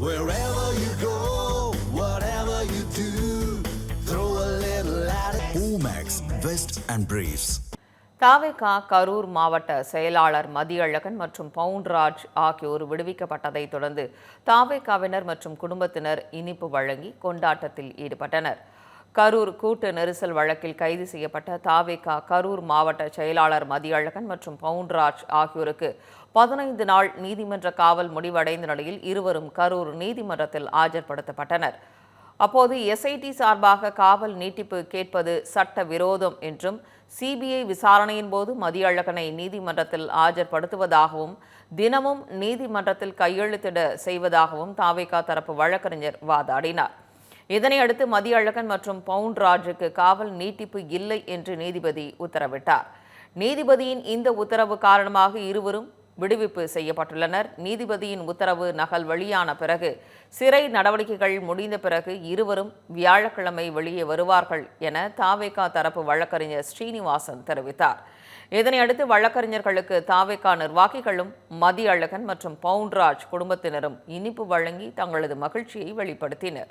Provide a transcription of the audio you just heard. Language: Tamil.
Wherever you go, whatever you do, throw a little at it. Omax, Vest and Briefs. தாவேகா கரூர் மாவட்ட செயலாளர் மதியழகன் மற்றும் பவுன்ராஜ் ஆகியோர் விடுவிக்கப்பட்டதைத் தொடர்ந்து தாவேகாவினர் மற்றும் குடும்பத்தினர் இனிப்பு வழங்கி கொண்டாட்டத்தில் ஈடுபட்டனர் கரூர் கூட்டு நெரிசல் வழக்கில் கைது செய்யப்பட்ட தாவேகா கரூர் மாவட்ட செயலாளர் மதியழகன் மற்றும் பவுன்ராஜ் ஆகியோருக்கு பதினைந்து நாள் நீதிமன்ற காவல் முடிவடைந்த நிலையில் இருவரும் கரூர் நீதிமன்றத்தில் ஆஜர்படுத்தப்பட்டனர். அப்போது எஸ்ஐடி சார்பாக காவல் நீட்டிப்பு கேட்பது சட்ட விரோதம் என்றும் சிபிஐ விசாரணையின் போது மதியழகனை நீதிமன்றத்தில் ஆஜர்படுத்துவதாகவும் தினமும் நீதிமன்றத்தில் கையெழுத்திட செய்வதாகவும் தாவேகா தரப்பு வழக்கறிஞர் வாதாடினார். இதனையடுத்து மதியழகன் மற்றும் பவுன்ராஜுக்கு காவல் நீட்டிப்பு இல்லை என்று நீதிபதி உத்தரவிட்டார். நீதிபதியின் இந்த உத்தரவு காரணமாக இருவரும் விடுவிப்பு செய்யப்பட்டுள்ளனர். நீதிபதியின் உத்தரவு நகல் வெளியான பிறகு சிறை நடவடிக்கைகள் முடிந்த பிறகு இருவரும் வியாழக்கிழமை வெளியே வருவார்கள் என தாவேகா தரப்பு வழக்கறிஞர் ஸ்ரீனிவாசன் தெரிவித்தார். இதனையடுத்து வழக்கறிஞர்களுக்கு தாவேகா நிர்வாகிகளும் மதியழகன் மற்றும் பவுன்ராஜ் குடும்பத்தினரும் இனிப்பு வழங்கி தங்களது மகிழ்ச்சியை வெளிப்படுத்தினர்.